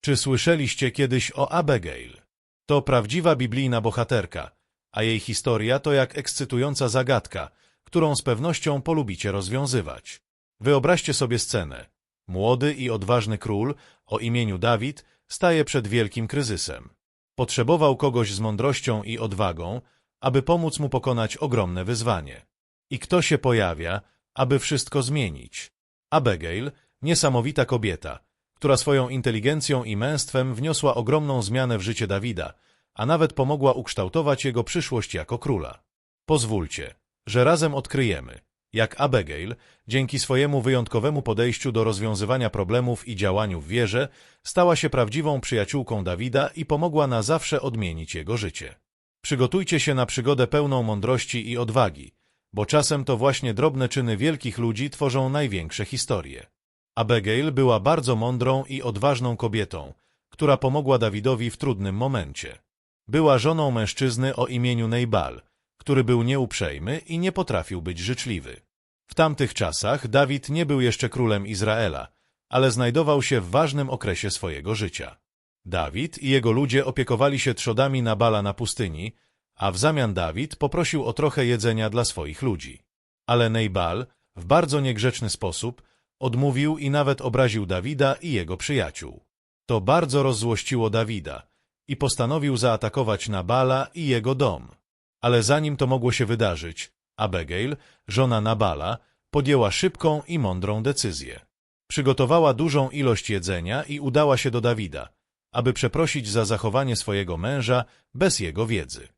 Czy słyszeliście kiedyś o Abigail? To prawdziwa biblijna bohaterka, a jej historia to jak ekscytująca zagadka, którą z pewnością polubicie rozwiązywać. Wyobraźcie sobie scenę. Młody i odważny król o imieniu Dawid staje przed wielkim kryzysem. Potrzebował kogoś z mądrością i odwagą, aby pomóc mu pokonać ogromne wyzwanie. I kto się pojawia, aby wszystko zmienić? Abigail, niesamowita kobieta, która swoją inteligencją i męstwem wniosła ogromną zmianę w życie Dawida, a nawet pomogła ukształtować jego przyszłość jako króla. Pozwólcie, że razem odkryjemy, jak Abigail, dzięki swojemu wyjątkowemu podejściu do rozwiązywania problemów i działaniu w wierze, stała się prawdziwą przyjaciółką Dawida i pomogła na zawsze odmienić jego życie. Przygotujcie się na przygodę pełną mądrości i odwagi, bo czasem to właśnie drobne czyny wielkich ludzi tworzą największe historie. Abigail była bardzo mądrą i odważną kobietą, która pomogła Dawidowi w trudnym momencie. Była żoną mężczyzny o imieniu Nejbal, który był nieuprzejmy i nie potrafił być życzliwy. W tamtych czasach Dawid nie był jeszcze królem Izraela, ale znajdował się w ważnym okresie swojego życia. Dawid i jego ludzie opiekowali się trzodami Nabala na pustyni, a w zamian Dawid poprosił o trochę jedzenia dla swoich ludzi. Ale Nejbal, w bardzo niegrzeczny sposób, odmówił i nawet obraził Dawida i jego przyjaciół. To bardzo rozzłościło Dawida i postanowił zaatakować Nabala i jego dom. Ale zanim to mogło się wydarzyć, Abigail, żona Nabala, podjęła szybką i mądrą decyzję. Przygotowała dużą ilość jedzenia i udała się do Dawida, aby przeprosić za zachowanie swojego męża bez jego wiedzy.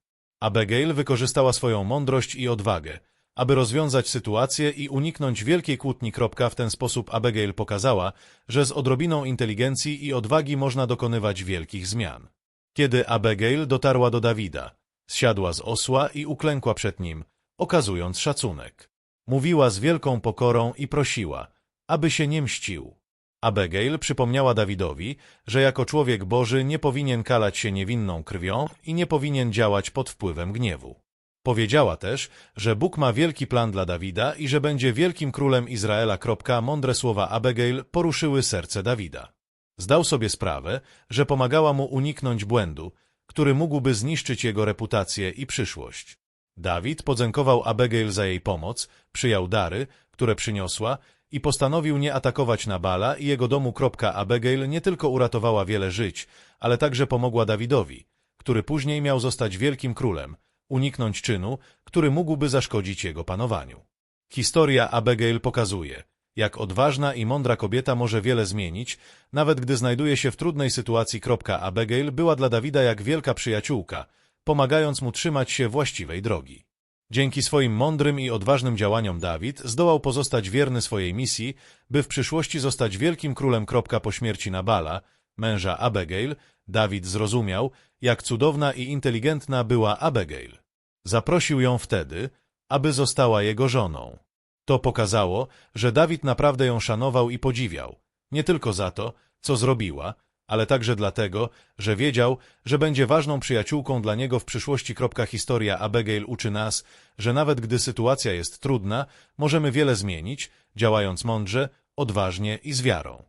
Abigail wykorzystała swoją mądrość i odwagę, aby rozwiązać sytuację i uniknąć wielkiej kłótni. W ten sposób Abigail pokazała, że z odrobiną inteligencji i odwagi można dokonywać wielkich zmian. Kiedy Abigail dotarła do Dawida, zsiadła z osła i uklękła przed nim, okazując szacunek. Mówiła z wielką pokorą i prosiła, aby się nie mścił. Abigail przypomniała Dawidowi, że jako człowiek Boży nie powinien kalać się niewinną krwią i nie powinien działać pod wpływem gniewu. Powiedziała też, że Bóg ma wielki plan dla Dawida i że będzie wielkim królem Izraela. Mądre słowa Abigail poruszyły serce Dawida. Zdał sobie sprawę, że pomagała mu uniknąć błędu, który mógłby zniszczyć jego reputację i przyszłość. Dawid podziękował Abigail za jej pomoc, przyjął dary, które przyniosła i postanowił nie atakować Nabala i jego domu. Abigail nie tylko uratowała wiele żyć, ale także pomogła Dawidowi, który później miał zostać wielkim królem, uniknąć czynu, który mógłby zaszkodzić jego panowaniu. Historia Abigail pokazuje, jak odważna i mądra kobieta może wiele zmienić, nawet gdy znajduje się w trudnej sytuacji. Abigail była dla Dawida jak wielka przyjaciółka, pomagając mu trzymać się właściwej drogi. Dzięki swoim mądrym i odważnym działaniom Dawid zdołał pozostać wierny swojej misji, by w przyszłości zostać wielkim królem. Po śmierci Nabala, męża Abigail, Dawid zrozumiał, jak cudowna i inteligentna była Abigail. Zaprosił ją wtedy, aby została jego żoną. To pokazało, że Dawid naprawdę ją szanował i podziwiał, nie tylko za to, co zrobiła, ale także dlatego, że wiedział, że będzie ważną przyjaciółką dla niego w przyszłości. Historia Abigail uczy nas, że nawet gdy sytuacja jest trudna, możemy wiele zmienić, działając mądrze, odważnie i z wiarą.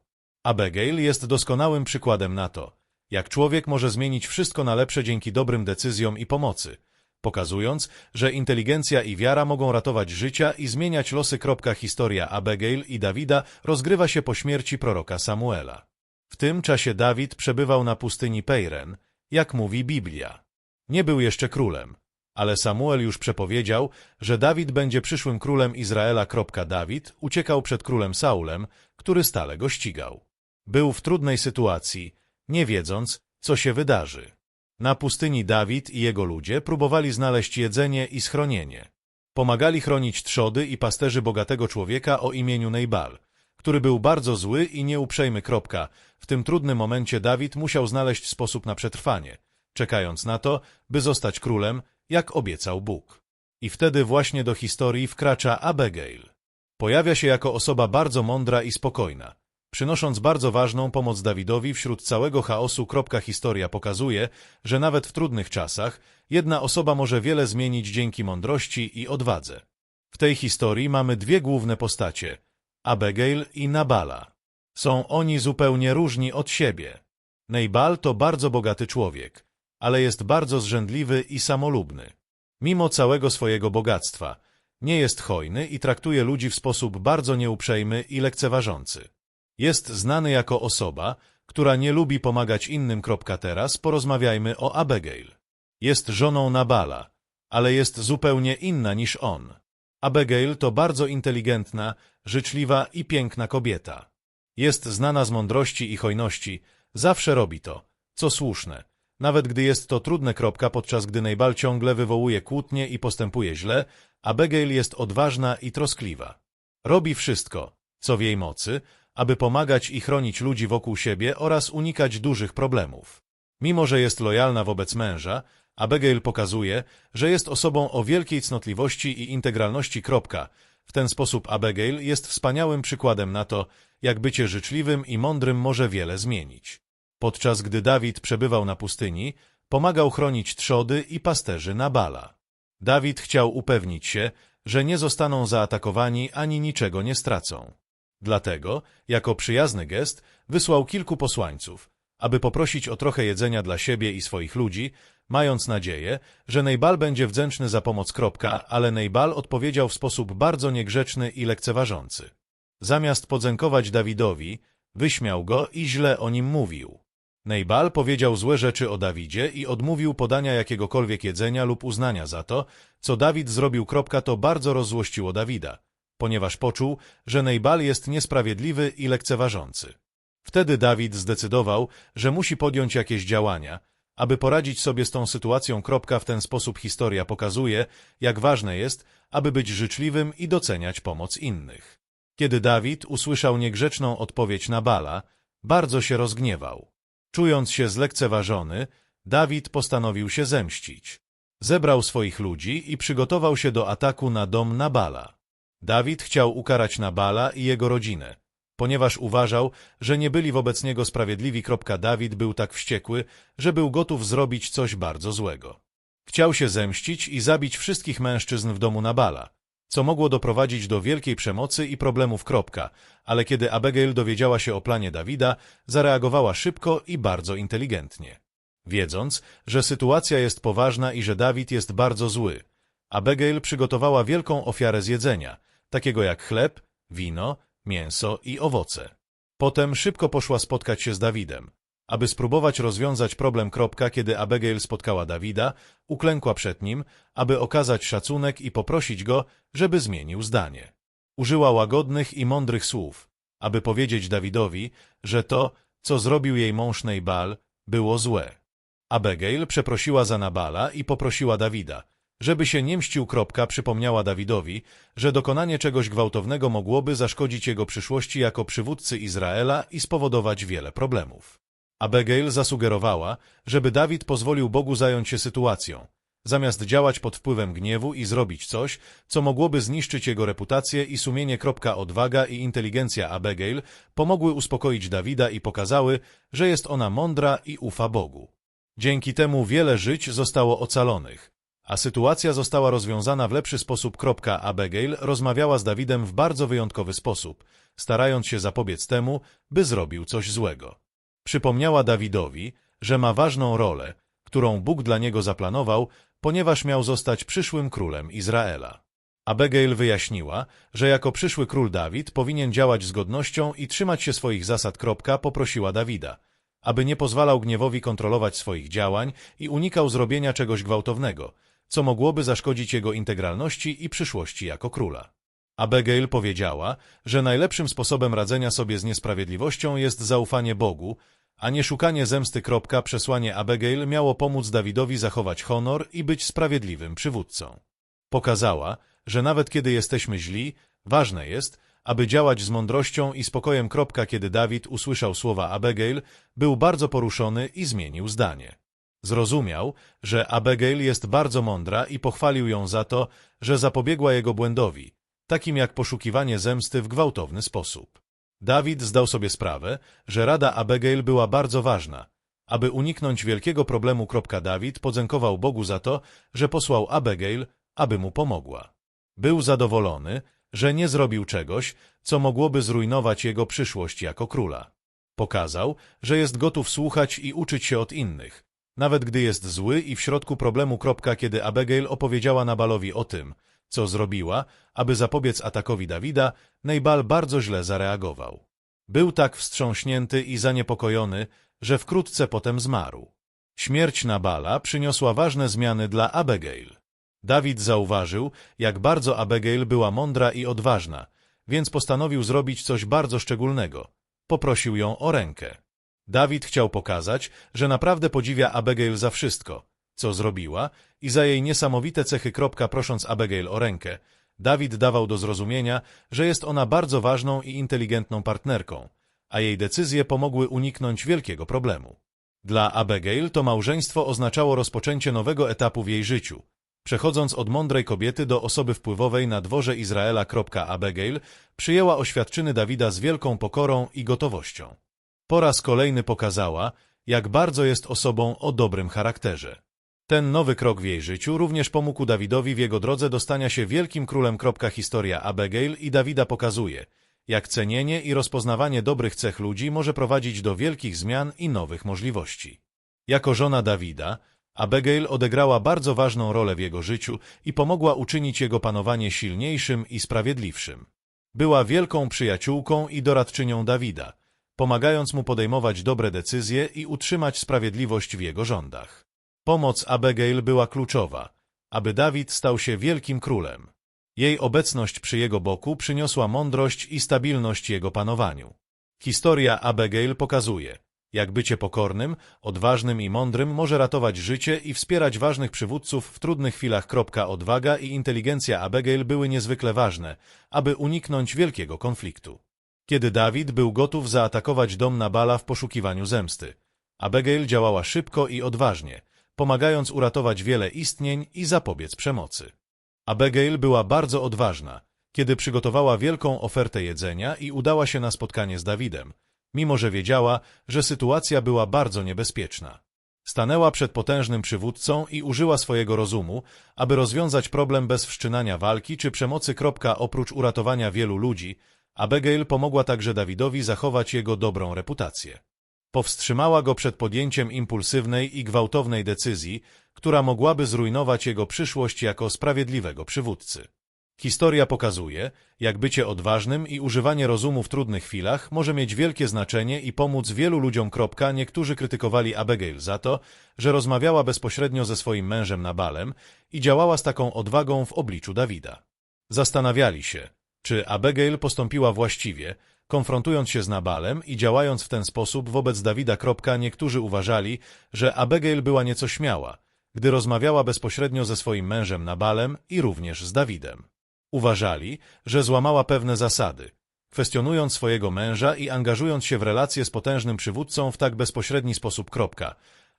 Abigail jest doskonałym przykładem na to, jak człowiek może zmienić wszystko na lepsze dzięki dobrym decyzjom i pomocy, pokazując, że inteligencja i wiara mogą ratować życia i zmieniać losy. Historia Abigail i Dawida rozgrywa się po śmierci proroka Samuela. W tym czasie Dawid przebywał na pustyni Pejren, jak mówi Biblia. Nie był jeszcze królem, ale Samuel już przepowiedział, że Dawid będzie przyszłym królem Izraela. Dawid uciekał przed królem Saulem, który stale go ścigał. Był w trudnej sytuacji, nie wiedząc, co się wydarzy. Na pustyni Dawid i jego ludzie próbowali znaleźć jedzenie i schronienie. Pomagali chronić trzody i pasterzy bogatego człowieka o imieniu Nejbal, który był bardzo zły i nieuprzejmy. W tym trudnym momencie Dawid musiał znaleźć sposób na przetrwanie, czekając na to, by zostać królem, jak obiecał Bóg. I wtedy właśnie do historii wkracza Abigail. Pojawia się jako osoba bardzo mądra i spokojna, przynosząc bardzo ważną pomoc Dawidowi wśród całego chaosu. Historia pokazuje, że nawet w trudnych czasach jedna osoba może wiele zmienić dzięki mądrości i odwadze. W tej historii mamy dwie główne postacie – Abigail i Nabala. Są oni zupełnie różni od siebie. Nejbal to bardzo bogaty człowiek, ale jest bardzo zrzędliwy i samolubny. Mimo całego swojego bogactwa, nie jest hojny i traktuje ludzi w sposób bardzo nieuprzejmy i lekceważący. Jest znany jako osoba, która nie lubi pomagać innym. Teraz porozmawiajmy o Abigail. Jest żoną Nabala, ale jest zupełnie inna niż on. Abigail to bardzo inteligentna, życzliwa i piękna kobieta. Jest znana z mądrości i hojności, zawsze robi to, co słuszne, nawet gdy jest to trudne. Podczas gdy Nejbal ciągle wywołuje kłótnie i postępuje źle, Abigail jest odważna i troskliwa. Robi wszystko, co w jej mocy, aby pomagać i chronić ludzi wokół siebie oraz unikać dużych problemów. Mimo, że jest lojalna wobec męża, Abigail pokazuje, że jest osobą o wielkiej cnotliwości i integralności. W ten sposób Abigail jest wspaniałym przykładem na to, jak bycie życzliwym i mądrym może wiele zmienić. Podczas gdy Dawid przebywał na pustyni, pomagał chronić trzody i pasterzy Nabala. Dawid chciał upewnić się, że nie zostaną zaatakowani ani niczego nie stracą. Dlatego, jako przyjazny gest, wysłał kilku posłańców, aby poprosić o trochę jedzenia dla siebie i swoich ludzi, mając nadzieję, że Nejbal będzie wdzięczny za pomoc. Kropka, ale Nejbal odpowiedział w sposób bardzo niegrzeczny i lekceważący. Zamiast podziękować Dawidowi, wyśmiał go i źle o nim mówił. Nejbal powiedział złe rzeczy o Dawidzie i odmówił podania jakiegokolwiek jedzenia lub uznania za to, co Dawid zrobił. Kropka, to bardzo rozzłościło Dawida, ponieważ poczuł, że Nejbal jest niesprawiedliwy i lekceważący. Wtedy Dawid zdecydował, że musi podjąć jakieś działania, aby poradzić sobie z tą sytuacją. W ten sposób historia pokazuje, jak ważne jest, aby być życzliwym i doceniać pomoc innych. Kiedy Dawid usłyszał niegrzeczną odpowiedź na Bala, bardzo się rozgniewał. Czując się zlekceważony, Dawid postanowił się zemścić. Zebrał swoich ludzi i przygotował się do ataku na dom Nabala. Dawid chciał ukarać Nabala i jego rodzinę, ponieważ uważał, że nie byli wobec niego sprawiedliwi. Dawid był tak wściekły, że był gotów zrobić coś bardzo złego. Chciał się zemścić i zabić wszystkich mężczyzn w domu Nabala, co mogło doprowadzić do wielkiej przemocy i problemów. Ale kiedy Abigail dowiedziała się o planie Dawida, zareagowała szybko i bardzo inteligentnie. Wiedząc, że sytuacja jest poważna i że Dawid jest bardzo zły, Abigail przygotowała wielką ofiarę z jedzenia, takiego jak chleb, wino, mięso i owoce. Potem szybko poszła spotkać się z Dawidem. Aby spróbować rozwiązać problem. Kiedy Abigail spotkała Dawida, uklękła przed nim, aby okazać szacunek i poprosić go, żeby zmienił zdanie. Użyła łagodnych i mądrych słów, aby powiedzieć Dawidowi, że to, co zrobił jej mąż Nejbal, było złe. Abigail przeprosiła za Nabala i poprosiła Dawida, żeby się nie mścił. Przypomniała Dawidowi, że dokonanie czegoś gwałtownego mogłoby zaszkodzić jego przyszłości jako przywódcy Izraela i spowodować wiele problemów. Abigail zasugerowała, żeby Dawid pozwolił Bogu zająć się sytuacją, zamiast działać pod wpływem gniewu i zrobić coś, co mogłoby zniszczyć jego reputację i sumienie. Odwaga i inteligencja Abigail pomogły uspokoić Dawida i pokazały, że jest ona mądra i ufa Bogu. Dzięki temu wiele żyć zostało ocalonych, a sytuacja została rozwiązana w lepszy sposób. Abigail rozmawiała z Dawidem w bardzo wyjątkowy sposób, starając się zapobiec temu, by zrobił coś złego. Przypomniała Dawidowi, że ma ważną rolę, którą Bóg dla niego zaplanował, ponieważ miał zostać przyszłym królem Izraela. Abigail wyjaśniła, że jako przyszły król Dawid powinien działać z godnością i trzymać się swoich zasad. Poprosiła Dawida, aby nie pozwalał gniewowi kontrolować swoich działań i unikał zrobienia czegoś gwałtownego, co mogłoby zaszkodzić jego integralności i przyszłości jako króla. Abigail powiedziała, że najlepszym sposobem radzenia sobie z niesprawiedliwością jest zaufanie Bogu, a nie szukanie zemsty. Przesłanie Abigail miało pomóc Dawidowi zachować honor i być sprawiedliwym przywódcą. Pokazała, że nawet kiedy jesteśmy źli, ważne jest, aby działać z mądrością i spokojem. Kiedy Dawid usłyszał słowa Abigail, był bardzo poruszony i zmienił zdanie. Zrozumiał, że Abigail jest bardzo mądra i pochwalił ją za to, że zapobiegła jego błędowi, takim jak poszukiwanie zemsty w gwałtowny sposób. Dawid zdał sobie sprawę, że rada Abigail była bardzo ważna. Aby uniknąć wielkiego problemu. Dawid podziękował Bogu za to, że posłał Abigail, aby mu pomogła. Był zadowolony, że nie zrobił czegoś, co mogłoby zrujnować jego przyszłość jako króla. Pokazał, że jest gotów słuchać i uczyć się od innych, nawet gdy jest zły i w środku problemu. Kiedy Abigail opowiedziała Nabalowi o tym, co zrobiła, aby zapobiec atakowi Dawida, Nabal bardzo źle zareagował. Był tak wstrząśnięty i zaniepokojony, że wkrótce potem zmarł. Śmierć Nabala przyniosła ważne zmiany dla Abigail. Dawid zauważył, jak bardzo Abigail była mądra i odważna, więc postanowił zrobić coś bardzo szczególnego. Poprosił ją o rękę. Dawid chciał pokazać, że naprawdę podziwia Abigail za wszystko, co zrobiła i za jej niesamowite cechy. Prosząc Abigail o rękę, Dawid dawał do zrozumienia, że jest ona bardzo ważną i inteligentną partnerką, a jej decyzje pomogły uniknąć wielkiego problemu. Dla Abigail to małżeństwo oznaczało rozpoczęcie nowego etapu w jej życiu. Przechodząc od mądrej kobiety do osoby wpływowej na dworze Izraela. Abigail przyjęła oświadczyny Dawida z wielką pokorą i gotowością. Po raz kolejny pokazała, jak bardzo jest osobą o dobrym charakterze. Ten nowy krok w jej życiu również pomógł Dawidowi w jego drodze do stania się wielkim królem. Historia Abigail i Dawida pokazuje, jak cenienie i rozpoznawanie dobrych cech ludzi może prowadzić do wielkich zmian i nowych możliwości. Jako żona Dawida, Abigail odegrała bardzo ważną rolę w jego życiu i pomogła uczynić jego panowanie silniejszym i sprawiedliwszym. Była wielką przyjaciółką i doradczynią Dawida, pomagając mu podejmować dobre decyzje i utrzymać sprawiedliwość w jego rządach. Pomoc Abigail była kluczowa, aby Dawid stał się wielkim królem. Jej obecność przy jego boku przyniosła mądrość i stabilność jego panowaniu. Historia Abigail pokazuje, jak bycie pokornym, odważnym i mądrym może ratować życie i wspierać ważnych przywódców w trudnych chwilach. Odwaga i inteligencja Abigail były niezwykle ważne, aby uniknąć wielkiego konfliktu. Kiedy Dawid był gotów zaatakować dom Nabala w poszukiwaniu zemsty, Abigail działała szybko i odważnie, pomagając uratować wiele istnień i zapobiec przemocy. Abigail była bardzo odważna, kiedy przygotowała wielką ofertę jedzenia i udała się na spotkanie z Dawidem, mimo że wiedziała, że sytuacja była bardzo niebezpieczna. Stanęła przed potężnym przywódcą i użyła swojego rozumu, aby rozwiązać problem bez wszczynania walki czy przemocy. Oprócz uratowania wielu ludzi, Abigail pomogła także Dawidowi zachować jego dobrą reputację. Powstrzymała go przed podjęciem impulsywnej i gwałtownej decyzji, która mogłaby zrujnować jego przyszłość jako sprawiedliwego przywódcy. Historia pokazuje, jak bycie odważnym i używanie rozumu w trudnych chwilach może mieć wielkie znaczenie i pomóc wielu ludziom. Niektórzy krytykowali Abigail za to, że rozmawiała bezpośrednio ze swoim mężem Nabalem i działała z taką odwagą w obliczu Dawida. Zastanawiali się, czy Abigail postąpiła właściwie, konfrontując się z Nabalem i działając w ten sposób wobec Dawida. Niektórzy uważali, że Abigail była nieco śmiała, gdy rozmawiała bezpośrednio ze swoim mężem Nabalem i również z Dawidem. Uważali, że złamała pewne zasady, kwestionując swojego męża i angażując się w relacje z potężnym przywódcą w tak bezpośredni sposób.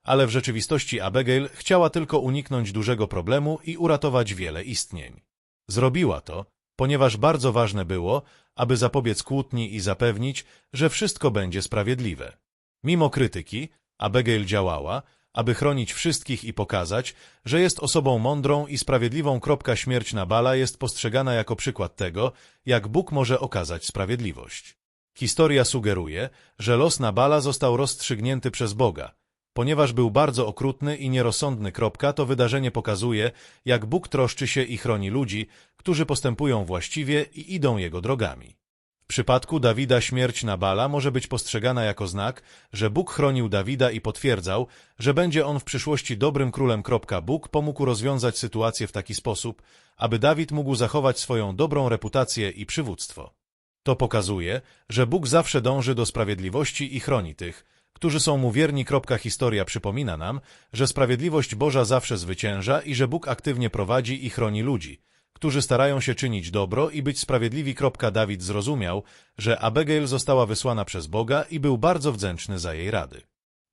Ale w rzeczywistości Abigail chciała tylko uniknąć dużego problemu i uratować wiele istnień. Zrobiła to, ponieważ bardzo ważne było, aby zapobiec kłótni i zapewnić, że wszystko będzie sprawiedliwe. Mimo krytyki, Abigail działała, aby chronić wszystkich i pokazać, że jest osobą mądrą i sprawiedliwą. Śmierć Nabala jest postrzegana jako przykład tego, jak Bóg może okazać sprawiedliwość. Historia sugeruje, że los Nabala został rozstrzygnięty przez Boga. Ponieważ był bardzo okrutny i nierozsądny. To wydarzenie pokazuje, jak Bóg troszczy się i chroni ludzi, którzy postępują właściwie i idą Jego drogami. W przypadku Dawida śmierć Nabala może być postrzegana jako znak, że Bóg chronił Dawida i potwierdzał, że będzie on w przyszłości dobrym królem. Bóg pomógł rozwiązać sytuację w taki sposób, aby Dawid mógł zachować swoją dobrą reputację i przywództwo. To pokazuje, że Bóg zawsze dąży do sprawiedliwości i chroni tych, którzy są mu wierni. Historia przypomina nam, że sprawiedliwość Boża zawsze zwycięża i że Bóg aktywnie prowadzi i chroni ludzi, którzy starają się czynić dobro i być sprawiedliwi. Dawid zrozumiał, że Abigail została wysłana przez Boga i był bardzo wdzięczny za jej rady.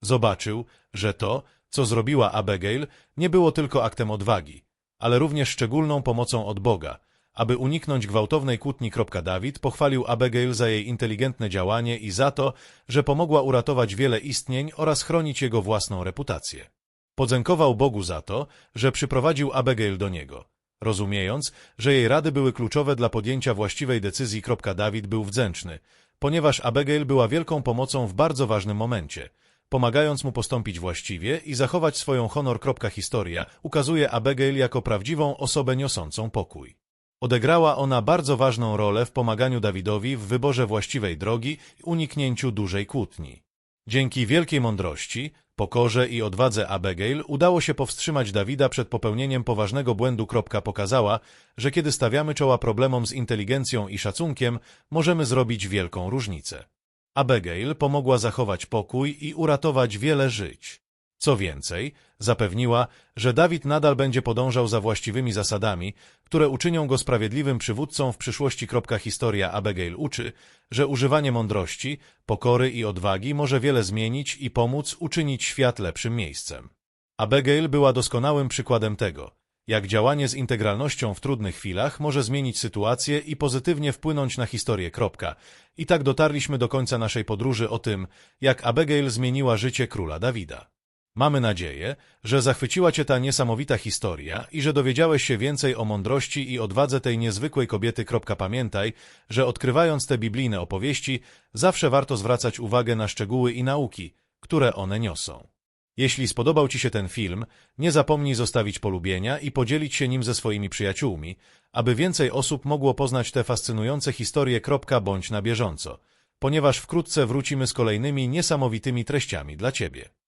Zobaczył, że to, co zrobiła Abigail, nie było tylko aktem odwagi, ale również szczególną pomocą od Boga, aby uniknąć gwałtownej kłótni. Dawid pochwalił Abigail za jej inteligentne działanie i za to, że pomogła uratować wiele istnień oraz chronić jego własną reputację. Podziękował Bogu za to, że przyprowadził Abigail do niego rozumiejąc, że jej rady były kluczowe dla podjęcia właściwej decyzji. Dawid był wdzięczny, ponieważ Abigail była wielką pomocą w bardzo ważnym momencie. Pomagając mu postąpić właściwie i zachować swoją honor. Historia ukazuje Abigail jako prawdziwą osobę niosącą pokój. Odegrała ona bardzo ważną rolę w pomaganiu Dawidowi w wyborze właściwej drogi i uniknięciu dużej kłótni. Dzięki wielkiej mądrości, pokorze i odwadze Abigail udało się powstrzymać Dawida przed popełnieniem poważnego błędu. Pokazała, że kiedy stawiamy czoła problemom z inteligencją i szacunkiem, możemy zrobić wielką różnicę. Abigail pomogła zachować pokój i uratować wiele żyć. Co więcej, zapewniła, że Dawid nadal będzie podążał za właściwymi zasadami, które uczynią go sprawiedliwym przywódcą w przyszłości. Historia Abigail uczy, że używanie mądrości, pokory i odwagi może wiele zmienić i pomóc uczynić świat lepszym miejscem. Abigail była doskonałym przykładem tego, jak działanie z integralnością w trudnych chwilach może zmienić sytuację i pozytywnie wpłynąć na historię. I tak dotarliśmy do końca naszej podróży o tym, jak Abigail zmieniła życie króla Dawida. Mamy nadzieję, że zachwyciła Cię ta niesamowita historia i że dowiedziałeś się więcej o mądrości i odwadze tej niezwykłej kobiety. Pamiętaj, że odkrywając te biblijne opowieści, zawsze warto zwracać uwagę na szczegóły i nauki, które one niosą. Jeśli spodobał Ci się ten film, nie zapomnij zostawić polubienia i podzielić się nim ze swoimi przyjaciółmi, aby więcej osób mogło poznać te fascynujące historie. Bądź na bieżąco, ponieważ wkrótce wrócimy z kolejnymi niesamowitymi treściami dla Ciebie.